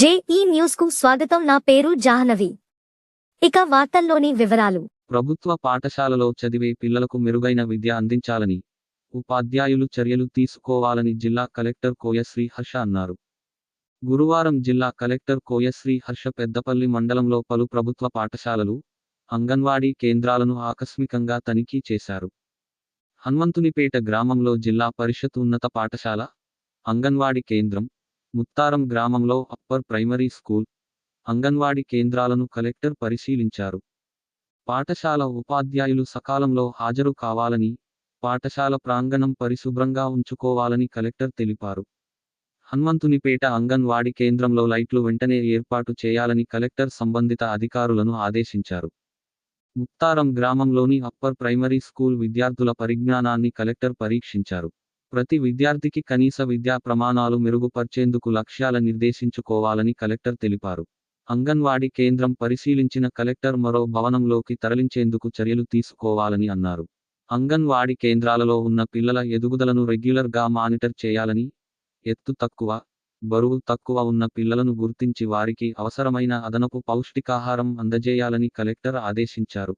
JEE న్యూస్కు స్వాగతం. నా పేరు జాహ్నవి. ఇక వార్తల్లోని వివరాలు. ప్రభుత్వ పాఠశాలలో చదివే పిల్లలకు మెరుగైన విద్య అందించాలని ఉపాధ్యాయులు చర్యలు తీసుకోవాలని జిల్లా కలెక్టర్ కోయశ్రీ హర్ష అన్నారు. గురువారం జిల్లా కలెక్టర్ కోయశ్రీ హర్ష పెద్దపల్లి మండలంలో పలు ప్రభుత్వ పాఠశాలలు అంగన్వాడీ కేంద్రాలను ఆకస్మికంగా తనిఖీ చేశారు. హనుమంతునిపేట గ్రామంలో జిల్లా పరిషత్ ఉన్నత పాఠశాల అంగన్వాడీ కేంద్రం ముత్తారం గ్రామంలో అప్పర్ ప్రైమరీ స్కూల్ అంగన్వాడీ కేంద్రాలను కలెక్టర్ పరిశీలించారు. పాఠశాల ఉపాధ్యాయులు సకాలంలో హాజరు కావాలని పాఠశాల ప్రాంగణం పరిశుభ్రంగా ఉంచుకోవాలని కలెక్టర్ తెలిపారు. హనుమంతునిపేట అంగన్వాడీ కేంద్రంలో లైట్లు వెంటనే ఏర్పాటు చేయాలని కలెక్టర్ సంబంధిత అధికారులను ఆదేశించారు. ముత్తారం గ్రామంలోని అప్పర్ ప్రైమరీ స్కూల్ విద్యార్థుల పరిజ్ఞానాన్ని కలెక్టర్ పరీక్షించారు. ప్రతి విద్యార్థికి కనీస విద్యా ప్రమాణాలు మెరుగుపర్చేందుకు లక్ష్యాల నిర్దేశించుకోవాలని కలెక్టర్ తెలిపారు. అంగన్వాడీ కేంద్రం పరిశీలించిన కలెక్టర్ మరో భవనంలోకి తరలించేందుకు చర్యలు తీసుకోవాలని అన్నారు. అంగన్వాడీ కేంద్రాలలో ఉన్న పిల్లల ఎదుగుదలను రెగ్యులర్గా మానిటర్ చేయాలని ఎత్తు తక్కువ బరువు తక్కువ ఉన్న పిల్లలను గుర్తించి వారికి అవసరమైన అదనపు పౌష్టికాహారం అందజేయాలని కలెక్టర్ ఆదేశించారు.